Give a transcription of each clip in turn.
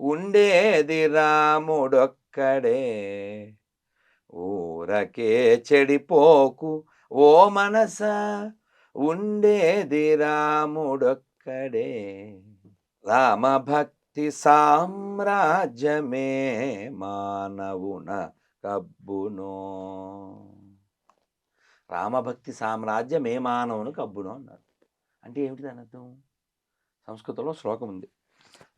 ఉండేది రాముడొక్కడే. ఊరకే చెడిపోకు ఓ మనస ఉండేది రాముడొక్కడే. రామభక్తి సామ్రాజ్యమే మానవున కబ్బునో. రామభక్తి సామ్రాజ్యమే మానవును కబ్బును అన్నారు. అంటే ఏమిటి దాని అర్థం సంస్కృతంలో శ్లోకం ఉంది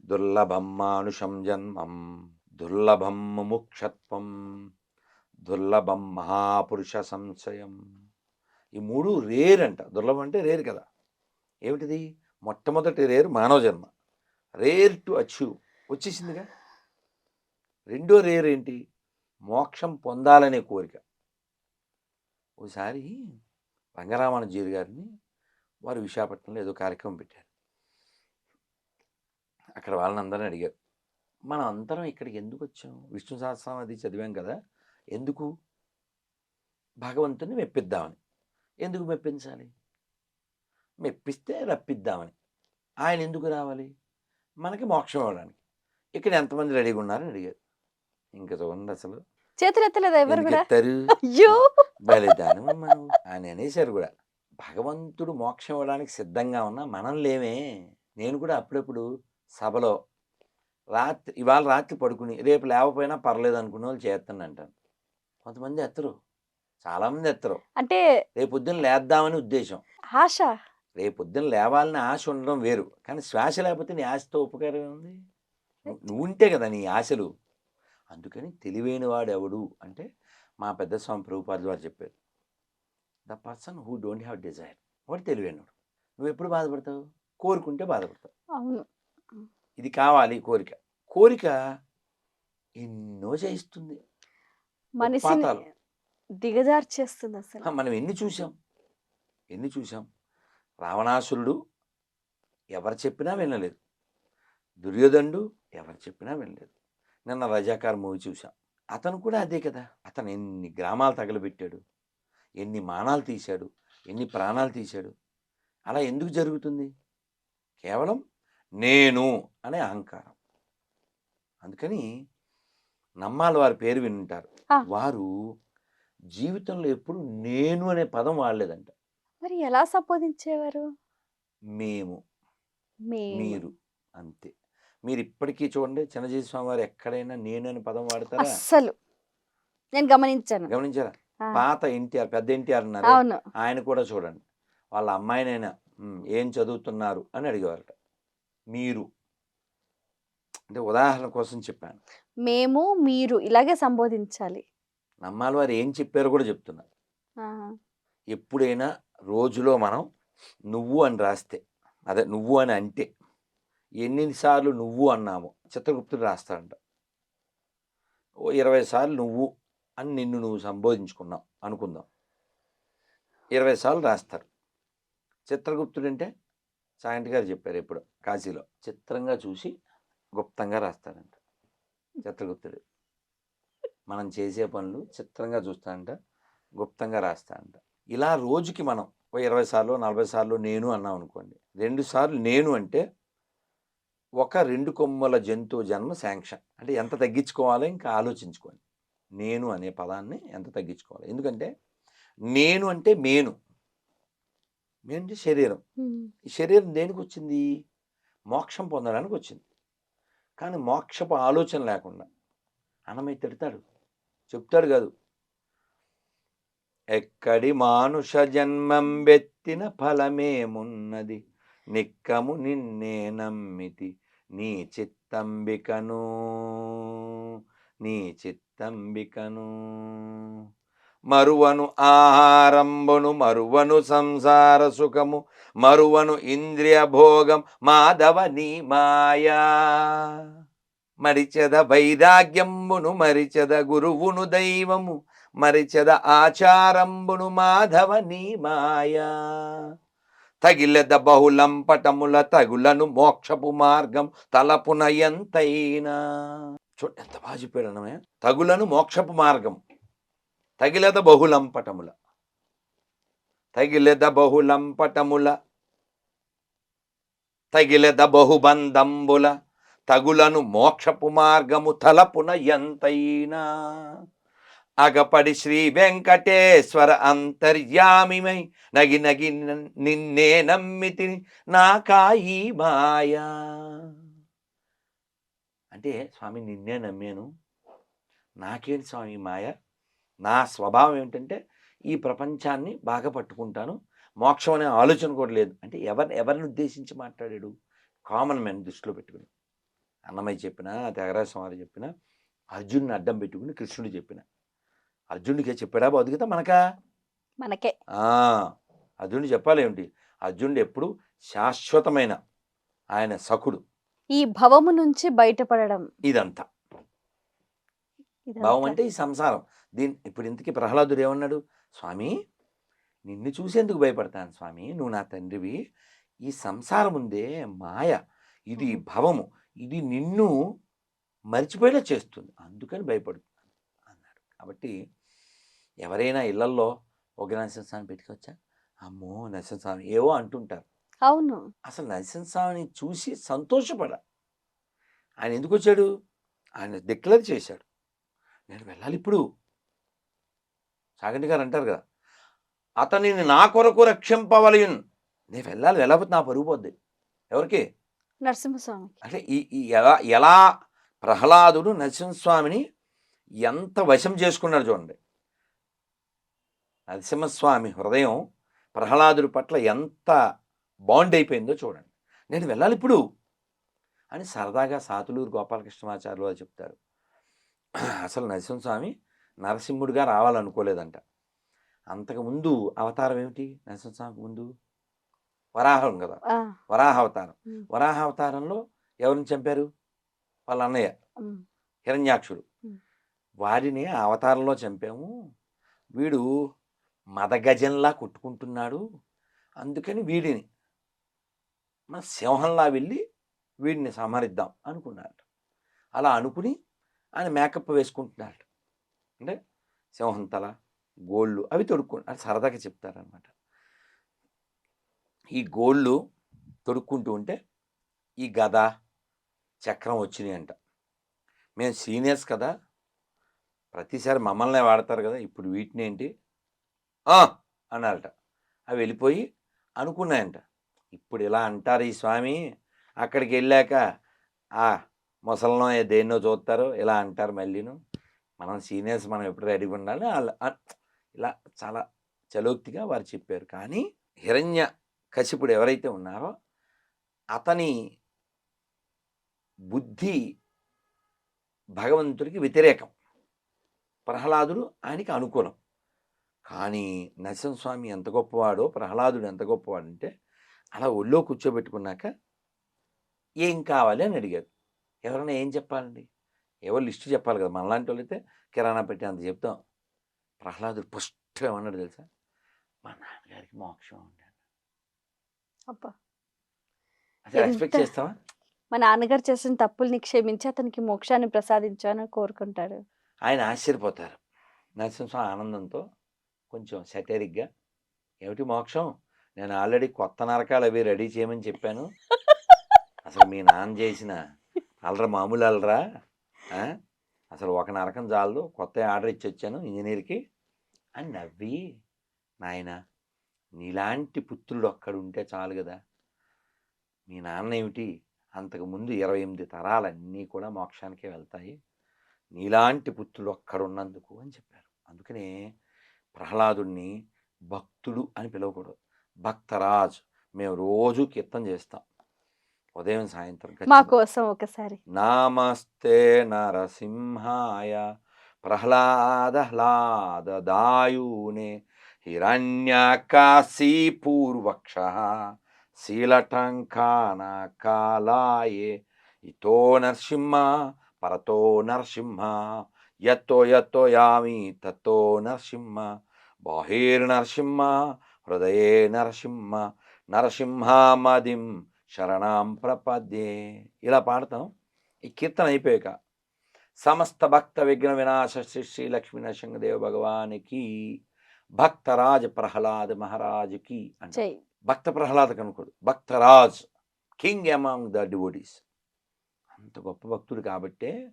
దుర్లభం మానుషం జన్మం దుర్లభం ముముక్షత్వం దుర్లభం మహాపురుష సంశయం. ఈ మూడు రేర్ అంట. దుర్లభం అంటే రేర్ కదా. ఏమిటిది? మొట్టమొదటి రేరు మానవ జన్మ. Rare to achieve. వచ్చేసిందిగా? రెండో రేర్ ఏంటి? మోక్షం పొందాలనే కోరిక. ఒకసారి రంగరామానుజీరి గారిని వారు విశాఖపట్నంలో ఏదో కార్యక్రమం పెట్టారు. అక్కడ వాళ్ళని అందరిని అడిగారు. మనం అందరం ఇక్కడికి ఎందుకు వచ్చాం? విష్ణు సహస్రం అది చదివాం కదా ఎందుకు? భగవంతుని మెప్పిద్దామని. ఎందుకు మెప్పించాలి? మెప్పిస్తే రప్పిద్దామని. ఆయన ఎందుకు రావాలి? మనకి మోక్షం ఇవ్వడానికి. ఇక్కడ ఎంతమంది రెడీగా ఉన్నారని అడిగారు. ఇంకా చూడండి అసలు. చేతులు ఎత్తలేదు ఎవరు బలిదానం ఆయన అనేసారు కూడా. భగవంతుడు మోక్షం ఇవ్వడానికి సిద్ధంగా ఉన్నా మనం లేమే. నేను కూడా అప్పుడప్పుడు సభలో రాత్రి ఇవాళ రాత్రి పడుకుని రేపు లేకపోయినా పర్లేదు అనుకునే వాళ్ళు చేస్తాను అంటాను కొంతమంది ఎత్తరు. చాలామంది ఎత్తరు. అంటే రేపు పొద్దున్న లేద్దామని ఉద్దేశం. ఆశ? రేపు పొద్దున్న లేవాలని ఆశ ఉండడం వేరు. కానీ శ్వాస లేకపోతే నీ ఆశతో ఉపకారం ఉంది నువ్వు ఉంటే కదా నీ ఆశలు. అందుకని తెలివైన వాడు ఎవడు అంటే మా పెద్ద స్వామి ప్రభుపాదులు వారు చెప్పారు. The person who don't have desire. వాడు తెలివైనవాడు నువ్వు ఎప్పుడు బాధపడతావు? కోరుకుంటే బాధపడతావు. అవును. ఇది కావాలి కోరిక. కోరిక ఎన్నో చేయిస్తుంది. మనిషిని. దిగజార్చేస్తుంది అసలు. మనం ఎన్ని చూసాం ఎన్ని చూసాం రావణాసురుడు ఎవరు చెప్పినా వినలేదు. దుర్యోధనుడు ఎవరు చెప్పినా వినలేదు. నిన్న రజాకార్ మూవీ చూసాం అతను కూడా అదే కదా. అతను ఎన్ని గ్రామాలు తగలబెట్టాడు. ఎన్ని మానాలు తీశాడు. ఎన్ని ప్రాణాలు తీశాడు. అలా ఎందుకు జరుగుతుంది? కేవలం నేను అనే అహంకారం. అందుకని నమ్మాలి వారి పేరు వింటారు. వారు జీవితంలో ఎప్పుడు నేను అనే పదం వాడలేదంట. మరి ఎలా సంబోధించేవారు? మేము. మీరు. అంతే. మీరు ఇప్పటికీ చూడండి చిన్నజీవి స్వామి వారు ఎక్కడైనా నేను అనే పదం వాడతారా? అస్సలు. నేను గమనించాను. గమనించారా? పాత ఎన్టీఆర్ పెద్ద ఎన్టీఆర్ ఉన్నారు. అవును. ఆయన కూడా చూడండి. వాళ్ళ అమ్మాయినైనా "ఉమ్, ఏం చదువుతున్నారు? అని అడిగేవారట. మీరు. అంటే ఉదాహరణ కోసం చెప్పాను. మేము మీరు ఇలాగే సంబోధించాలి. నమ్మాలి వారు ఏం చెప్పారో కూడా చెప్తున్నారు ఎప్పుడైనా రోజులో మనం నువ్వు అని రాస్తే అదే నువ్వు అని అంటే ఎన్నిసార్లు నువ్వు అన్నాము చిత్రగుప్తుడు రాస్తాడంట. ఓ ఇరవై సార్లు నువ్వు అని నిన్ను నువ్వు సంబోధించుకున్నావు అనుకుందాం. ఇరవై సార్లు రాస్తారు. చిత్రగుప్తుడు అంటే సాయంటి గారు చెప్పారు ఇప్పుడు కాశీలో. చిత్రంగా చూసి గుప్తంగా రాస్తాడంట చిత్రగుప్తుడు. మనం చేసే పనులు చిత్రంగా చూస్తాడంట గుప్తంగా రాస్తాడంట. ఇలా రోజుకి మనం ఓ ఇరవై సార్లు నలభై సార్లు నేను అన్నాం అనుకోండి. రెండు సార్లు నేను అంటే ఒక రెండు కొమ్మల జంతువు జన్మ శాంక్షన్. అంటే ఎంత తగ్గించుకోవాలో ఇంకా ఆలోచించుకోండి. నేను అనే పదాన్ని ఎంత తగ్గించుకోవాలి? ఎందుకంటే నేను అంటే మేను. అంటే శరీరం. ఈ శరీరం దేనికి వచ్చింది? మోక్షం పొందడానికి వచ్చింది. కానీ మోక్షపు ఆలోచన లేకుండా అన్నమయ్య తిడతాడు. చెప్తాడు కాదు. ఎక్కడి మానుష జన్మం వెత్తిన ఫలమేమున్నది? నిక్కము నిన్నే నమ్మితి. నీ చిత్తంబికను. నీ చిత్తంబికను. మరువను ఆహారంబును మరువను సంసార సుఖము మరువను ఇంద్రియ భోగం. మాధవ నీ మాయా. మరిచెద వైరాగ్యంబును మరిచెద గురువును దైవము మరిచెద ఆచారంబును మాధవ నీ మాయా. తగిలెద బహుళం పటముల తగులను మోక్షపు మార్గం తలపున ఎంతైనా. చూడ ఎంత బాగా చెప్పాడు తగులను మోక్షపు మార్గం. తగిలద బహులంపటముల తగిలద బహులంపటముల తగిలద తగిలెద బహుబంధంబుల? తగులను మోక్షపు మార్గము తలపున ఎంతైనా? అగపడి శ్రీ వెంకటేశ్వర అంతర్యామిమై నగి నగి నిన్నే నమ్మితి నాకాయి మాయా. అంటే స్వామి నిన్నే నమ్మాను. నాకేంటి స్వామి మాయ? నా స్వభావం ఏమిటంటే ఈ ప్రపంచాన్ని బాగా పట్టుకుంటాను. మోక్షం అనే ఆలోచన కూడా లేదు. అంటే ఎవరిని ఎవరిని ఉద్దేశించి మాట్లాడాడు? కామన్ మ్యాన్ దృష్టిలో పెట్టుకుని. అన్నమయ్య చెప్పిన త్యాగరాజ స్వామి చెప్పిన అర్జునుని అడ్డం పెట్టుకుని కృష్ణుడు చెప్పిన. అర్జునుడికే చెప్పాడా బతుకుతా మనకా? మనకే. ఆ, అర్జునుడు చెప్పాలి ఏమిటి? అర్జునుడు ఎప్పుడు శాశ్వతమైన ఆయన సఖుడు. ఈ భవము నుంచి బయటపడడం. ఇదంతా. భావం అంటే ఈ సంసారం. దీని ఇప్పుడు ఇంతకీ ప్రహ్లాదుడు ఏమన్నాడు? స్వామి నిన్ను చూసేందుకు భయపడతాను స్వామి. నువ్వు నా తండ్రివి. ఈ సంసారం ఉందే మాయ. ఇది. భవము. ఇది నిన్ను మర్చిపోయేలా చేస్తుంది. అందుకని భయపడుతున్నాను అన్నాడు. కాబట్టి ఎవరైనా ఇళ్ళల్లో ఒక నరసింహస్వామి పెట్టుకోవచ్చా? అమ్మో నరసింహస్వామి ఏవో అంటుంటారు. అవును. అసలు నరసింహస్వామిని చూసి సంతోషపడ. ఆయన ఎందుకు వచ్చాడు ఆయన డిక్లేర్ చేశాడు. నేను వెళ్ళాలి ఇప్పుడు సాగంటి గారు అంటారు కదా అతనిని నా కొరకు రక్షింపవలయున్. నేను వెళ్ళాలి వెళ్ళకపోతే నా పరుగు పోద్ది. ఎవరికి? నరసింహస్వామికి. అంటే ఈ ఎలా ఎలా ప్రహ్లాదుడు నరసింహస్వామిని ఎంత వశం చేసుకున్నాడు చూడండి. నరసింహస్వామి హృదయం ప్రహ్లాదుడి పట్ల ఎంత బాండ్ అయిపోయిందో చూడండి. నేను వెళ్ళాలి ఇప్పుడు అని సరదాగా సాతులూరు గోపాలకృష్ణమాచార్యులు చెప్తారు. అసలు నరసింహస్వామి నరసింహుడిగా రావాలనుకోలేదంట. అంతకుముందు అవతారం ఏమిటి? నరసింహస్వామికి ముందు? వరాహం కదా. వరాహ అవతారం వరాహ అవతారంలో ఎవరిని చంపారు? వాళ్ళ అన్నయ్య. హిరణ్యాక్షుడు. ఆ అవతారంలో చంపాము. వీడు మదగజంలా కొట్టుకుంటున్నాడు. అందుకని వీడిని మన సింహంలా వెళ్ళి వీడిని సంహరిద్దాం అనుకున్నాడు అలా అనుకుని ఆయన మేకప్ వేసుకుంటున్నాడు అంటే సింహం తల గోళ్ళు అవి తొడుక్కు అది సరదాగా చెప్తారనమాట ఈ గోళ్ళు తొడుక్కుంటూ ఉంటే ఈ గద చక్రం వచ్చినాయి అంట మేము సీనియర్స్ కదా ప్రతిసారి మమ్మల్నే వాడతారు కదా ఇప్పుడు వీటిని ఏంటి? "ఆ" అన్నారట. అవి వెళ్ళిపోయి అనుకున్నాయంట. ఇప్పుడు ఇలా అంటారు ఈ స్వామి అక్కడికి వెళ్ళాక ఆ ముసలినో దేన్నో చూస్తారు ఇలా అంటారు మళ్ళీను. మనం సీనియర్స్ మనం ఎప్పుడు రెడీగా ఉండాలి ఇలా చాలా చలోక్తిగా వారు చెప్పారు. కానీ హిరణ్య కశిపుడు ఎవరైతే ఉన్నారో అతని బుద్ధి భగవంతుడికి వ్యతిరేకం. ప్రహ్లాదుడు ఆయనకి అనుకూలం. కానీ నరసింహస్వామి ఎంత గొప్పవాడో ప్రహ్లాదుడు ఎంత గొప్పవాడంటే అలా ఒళ్ళో కూర్చోబెట్టుకున్నాక ఏం కావాలి అని అడిగారు. ఎవరైనా ఏం చెప్పాలండి? ఎవరు లిస్టు చెప్పాలి కదా మనలాంటి వాళ్ళు అయితే కిరాణా పెట్టి అంత చెప్తాం. ప్రహ్లాదుడు ఫస్ట్ ఏమన్నాడు తెలుసా? మా నాన్నగారికి మోక్షం అబ్బా! అసలు ఎక్స్పెక్ట్ చేస్తావా? మా నాన్నగారు చేసిన తప్పుల్ని క్షమించి అతనికి మోక్షాన్ని ప్రసాదించాలని కోరుకుంటాడు. ఆయన ఆశ్చర్యపోతారు. నరసింహస్వామి ఆనందంతో కొంచెం సెటరిక్గా ఏమిటి మోక్షం? నేను ఆల్రెడీ కొత్త నరకాలు అవి రెడీ చేయమని చెప్పాను. అసలు మీ నాన్న చేసిన అలరా మామూలు అలరా? అసలు ఒక నరకం చాలదు కొత్త ఆర్డర్ ఇచ్చి వచ్చాను ఇంజనీర్కి. అని నవ్వి నాయన నీలాంటి పుత్రుడు ఒక్కడు ఉంటే చాలు కదా మీ నాన్న ఏమిటి? అంతకుముందు ఇరవై ఎనిమిది తరాలన్నీ కూడా మోక్షానికే వెళ్తాయి. నీలాంటి పుత్రుడు ఒక్కడున్నందుకు అని చెప్పారు. అందుకనే ప్రహ్లాదుడిని భక్తుడు అని పిలవకూడదు. భక్తరాజ్ మేము రోజు కీర్తన చేస్తాం. ఉదయం సాయంత్రం మా. కోసం ఒకసారి నామస్తే నరసింహాయ ప్రహ్లాదహ్లాదాయూనే హిరణ్యకాశీపూర్వక్ష శీలటంకాన కాలాయే ఇతో నరసింహ పరతో నరసింహ యత్తో యత్తో యామి తత్తో నరసింహ బాహిర్నరసింహ హృదయే నరసింహ నరసింహామదిం శరణాం ప్రపద్యే. ఇలా పాడతాం. ఈ కీర్తన అయిపోయాక సమస్త భక్త విఘ్న వినాశ శ్రీ శ్రీ లక్ష్మీ నరసింహదేవ భగవానికి భక్తరాజ్ ప్రహ్లాద్ మహారాజ్కి అంటే. Bhakta Prahlad కనుకోడు Bhaktaraj king among the devotees అంత అంత గొప్ప భక్తుడు కాబట్టే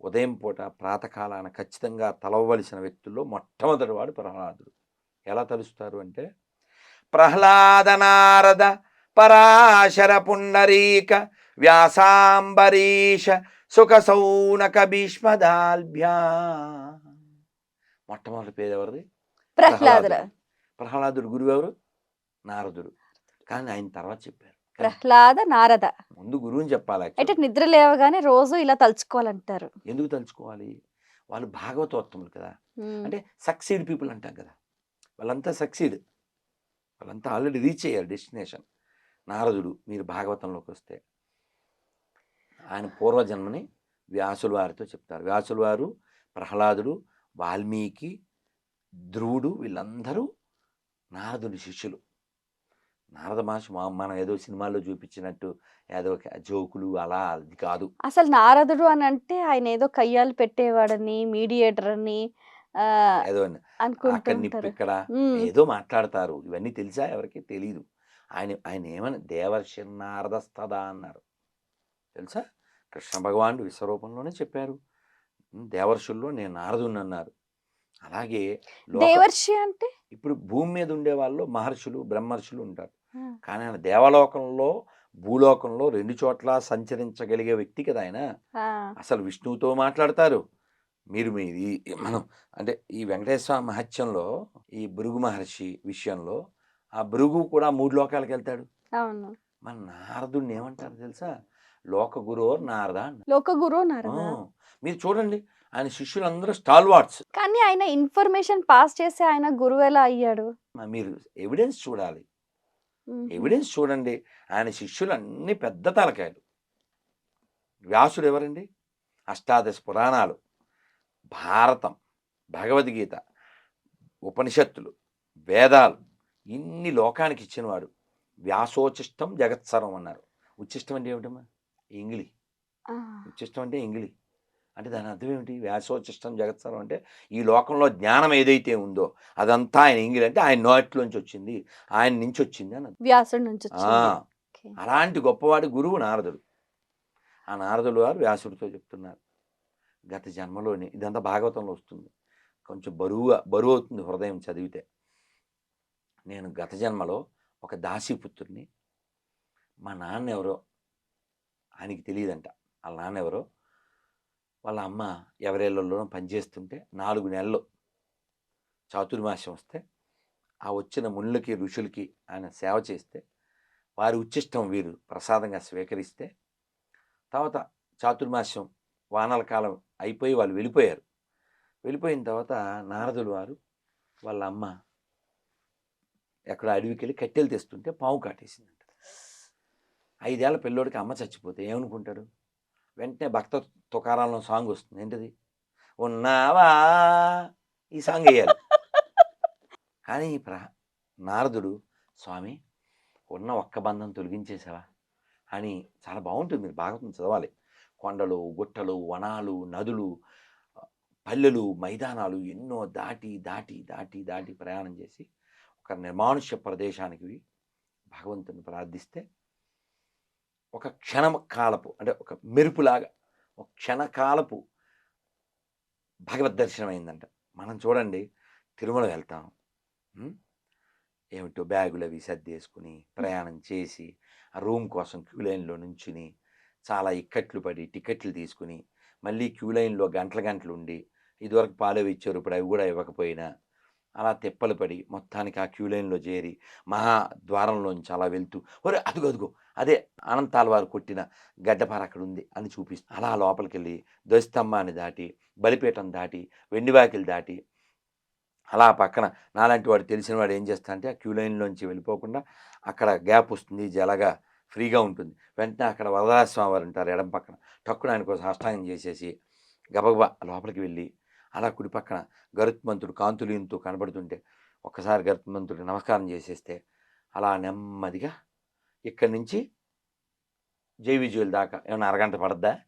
ఉదయం పూట ప్రాతకాలాన ఖచ్చితంగా తలవలసిన వ్యక్తుల్లో మొట్టమొదటి వాడు ప్రహ్లాదుడు. ఎలా తలుస్తారు అంటే ప్రహ్లాద నారద పరాశర పుండరీక వ్యాసాంబరీష సుఖ సౌనక భీష్మదాల్భ్యా. మొట్టమొదటి పేరు ఎవరిది ప్రహ్లాదుర ప్రహ్లాదుడు గురువు ఎవరు నారదుడు. కానీ ఆయన తర్వాత చెప్పారు. ప్రహ్లాద నారద. ముందు గురువుని చెప్పాలి actually. నిద్ర లేవగానే రోజు ఇలా తలుచుకోవాలంటారు. ఎందుకు తలుచుకోవాలి? వాళ్ళు భాగవతోత్తములు కదా. అంటే సక్సీడ్ పీపుల్ అంటాం కదా. వాళ్ళంతా సక్సీడ్ వాళ్ళంతా ఆల్రెడీ రీచ్ అయ్యారు డెస్టినేషన్ నారదుడు మీరు భాగవతంలోకి వస్తే ఆయన పూర్వజన్మని వ్యాసుల వారితో చెప్తారు. వ్యాసుల వారు ప్రహ్లాదుడు వాల్మీకి ధ్రువుడు వీళ్ళందరూ నారదుని శిష్యులు. నారద మహర్షి మా- మనం ఏదో సినిమాల్లో చూపించినట్టు ఏదో జోకులు అలా అది కాదు. అసలు నారదుడు అని అంటే ఆయన ఏదో కయ్యాలు పెట్టేవాడని మీడియేటర్ అని ఏదో అక్కడ నిప్పు ఇక్కడ. ఏదో మాట్లాడతారు. ఇవన్నీ తెలుసా ఎవరికి? తెలియదు ఆయన ఆయన ఏమని దేవర్షి నారదస్తదా అన్నారు. తెలుసా? కృష్ణ భగవానుడు విశ్వరూపంలోనే చెప్పారు. దేవర్షుల్లో నేను నారదుని అన్నారు. అలాగే దేవర్షి అంటే? ఇప్పుడు భూమి మీద ఉండే వాళ్ళు మహర్షులు బ్రహ్మర్షులు ఉంటారు. కానీ ఆయన దేవలోకంలో భూలోకంలో రెండు చోట్ల సంచరించగలిగే వ్యక్తి కదా ఆయన. అసలు విష్ణువుతో మాట్లాడతారు. మీరు మీ ఈ- మనం అంటే ఈ వెంకటేశ్వర మహత్యంలో ఈ భృగు మహర్షి విషయంలో ఆ భృగు కూడా మూడు లోకాలకు వెళ్తాడు మన నారదుడిని ఏమంటారు తెలుసా? లోక గురువు నారద. లోక గురువు నారద? మీరు చూడండి. ఆయన శిష్యులందరూ స్టాల్ వాట్స్ కానీ ఆయన ఇన్ఫర్మేషన్ పాస్ చేసి ఆయన గురువు ఎలా అయ్యాడు? మీరు ఎవిడెన్స్ చూడాలి. ఎవిడెన్స్ చూడండి. ఆయన శిష్యులు అన్ని పెద్ద తలకాయలు. వ్యాసుడు ఎవరండి? అష్టాదశ పురాణాలు. భారతం భగవద్గీత ఉపనిషత్తులు వేదాలు. ఇన్ని లోకానికి ఇచ్చినవాడు. వ్యాసోచిష్టం జగత్సరం అన్నారు. ఉచ్చిష్టం అంటే ఏమిటమ్మా? ఇంగిలి. ఉచ్చిష్టం అంటే ఇంగిలి. అంటే దాని అర్థం ఏమిటి? వ్యాసోచిష్టం జగత్సరం అంటే ఈ లోకంలో జ్ఞానం ఏదైతే ఉందో అదంతా ఆయన ఇంగిలి అంటే ఆయన నోట్లోంచి వచ్చింది. ఆయన నుంచి వచ్చింది అని. వ్యాసుడి నుంచి. అలాంటి గొప్పవాడి గురువు నారదుడు. ఆ నారదుడు వారు వ్యాసుడితో చెప్తున్నారు. గత జన్మలోని ఇదంతా భాగవతంలో వస్తుంది. కొంచెం బరువుగా బరువు అవుతుంది హృదయం చదివితే. నేను గత జన్మలో ఒక దాసీపుత్రుడిని మా నాన్న ఎవరో ఆయనకి తెలియదంట. వాళ్ళ నాన్న ఎవరో వాళ్ళ అమ్మ ఎవరేళ్ళలోనో పనిచేస్తుంటే నాలుగు నెలలు చాతుర్మాసం వస్తే ఆ వచ్చిన ముళ్ళకి ఋషులకి ఆయన సేవ చేస్తే వారి ఉచ్చిష్టం వీరు ప్రసాదంగా స్వీకరిస్తే తర్వాత చాతుర్మాసం వానల కాలం అయిపోయి వాళ్ళు వెళ్ళిపోయారు. వెళ్ళిపోయిన తర్వాత నారదులు వారు వాళ్ళ అమ్మ ఎక్కడ అడవికి వెళ్ళి కట్టెలు తెస్తుంటే పాము కాటేసిందంట. ఐదేళ్ళ పిల్లోడికి అమ్మ చచ్చిపోతే ఏమనుకుంటాడు? వెంటనే భక్త తుకారాల్లో సాంగ్ వస్తుంది ఏంటిది? ఉన్నావా? ఈ సాంగ్ వేయాలి కానీ ఈ ప్ర నారదుడు స్వామి ఉన్న ఒక్క బంధం తొలగించేసావా అని చాలా బాగుంటుంది. మీరు భాగవతం చదవాలి. కొండలు గుట్టలు వనాలు నదులు పల్లెలు మైదానాలు ఎన్నో దాటి దాటి దాటి దాటి ప్రయాణం చేసి ఒక నిర్మానుష్య ప్రదేశానికి భగవంతుని ప్రార్థిస్తే ఒక క్షణ కాలపు అంటే ఒక మెరుపులాగా ఒక క్షణకాలపు భగవద్ దర్శనం అయిందంట మనం చూడండి తిరుమల వెళ్తాం. ఏమిటో బ్యాగులు అవి సర్దేసుకుని ప్రయాణం చేసి ఆ రూమ్ కోసం క్యూ లైన్లో నుంచుని చాలా ఇక్కట్లు పడి టికెట్లు తీసుకుని మళ్ళీ క్యూ లైన్లో గంటల గంటలు ఉండి ఇదివరకు పాలు ఇచ్చారు ఇప్పుడు అవి కూడా ఇవ్వకపోయినా అలా తెప్పలు పడి మొత్తానికి ఆ క్యూ లైన్లో చేరి మహా ద్వారంలోంచి అలా వెళ్తూ ఒరే అదుగు అదుగు అదే అనంతాల వారు కొట్టిన గడ్డపార అక్కడ ఉంది అని చూపిస్తూ అలా లోపలికి వెళ్ళి ధ్వజస్తంభాన్ని దాటి బలిపీఠం దాటి వెండివాకిలు దాటి అలా పక్కన నాలాంటి వాడు తెలిసిన వాడు ఏం చేస్తా అంటే ఆ క్యూ లైన్లోంచి వెళ్ళిపోకుండా అక్కడ గ్యాప్ వస్తుంది జలగా ఫ్రీగా ఉంటుంది. వెంటనే అక్కడ వరదరాజస్వామి వారు ఉంటారు ఎడం పక్కన టక్కున ఆయన కోసం అష్టాంగం చేసేసి గబగబా లోపలికి వెళ్ళి అలా కుడి పక్కన గరుత్మంతుడు కాంతులీంతో కనబడుతుంటే ఒక్కసారి గరుత్మంతుడికి నమస్కారం చేసేస్తే అలా నెమ్మదిగా ఇక్కడి నుంచి జై విజయుల దాకా ఏమన్నా అరగంట పడద్దా?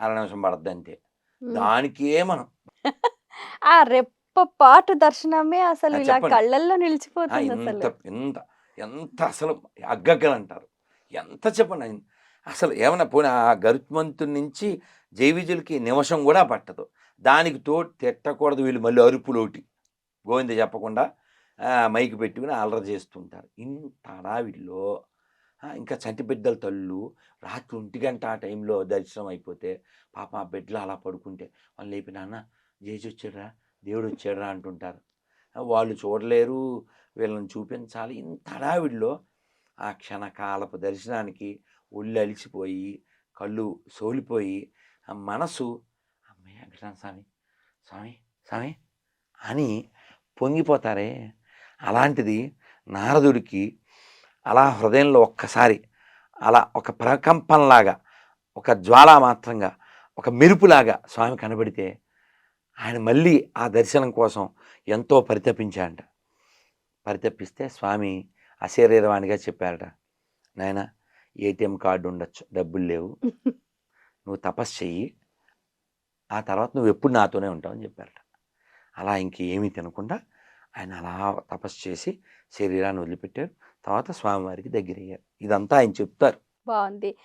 అర నిమిషం పడద్దా అంతే. దానికే మనం. ఆ రెప్ప పాటు దర్శనమే అసలు ఇలా. కళ్ళల్లో నిలిచిపోతుంది ఎంత అసలు. ఎంత ఎంత అసలు అగ్గగ్గలు అంటారు. ఎంత చెప్పండి. అసలు ఏమన్నా పోనీ ఆ గరుత్మంతుడి నుంచి జైవిజులకి నిమిషం కూడా పట్టదు. దానికి తోడు తిట్టకూడదు వీళ్ళు మళ్ళీ అరుపులోటి. గోవింద చెప్పకుండా మైక్ పెట్టుకుని అల్లరి చేస్తుంటారు. ఇంత హడావిడిలో ఇంకా చంటి బిడ్డల తల్లు రాత్రి ఒంటి గంట ఆ టైంలో దర్శనం అయిపోతే పాప ఆ బిడ్డలు అలా పడుకుంటే వాళ్ళు లేపి నాన్న జేజు వచ్చాడురా దేవుడు వచ్చాడురా అంటుంటారు. వాళ్ళు చూడలేరు వీళ్ళని చూపించాలి. ఇంత హడావిడిలో ఆ క్షణకాలపు దర్శనానికి ఒళ్ళు అలిసిపోయి కళ్ళు సోలిపోయి మనసు వెంకటరమణ స్వామి. స్వామి స్వామి. అని పొంగిపోతారే. అలాంటిది నారదుడికి అలా హృదయంలో ఒక్కసారి అలా ఒక ప్రకంపనలాగా ఒక జ్వాల మాత్రంగా ఒక మెరుపులాగా స్వామి కనబడితే ఆయన మళ్ళీ ఆ దర్శనం కోసం ఎంతో పరితపించాడంట. పరితపిస్తే స్వామి అశరీరవాణిగా చెప్పారట నాయన ఏటీఎం కార్డు ఉండొచ్చు డబ్బులు లేవు. నువ్వు తపస్సు చెయ్యి ఆ తర్వాత నువ్వు ఎప్పుడు నాతోనే ఉంటావని చెప్పారట. అలా ఇంకేమీ తినకుండా ఆయన అలా తపస్సు చేసి శరీరాన్ని వదిలిపెట్టారు. తర్వాత స్వామివారికి దగ్గరయ్యారు. ఇదంతా ఆయన చెప్తారు. బాగుంది.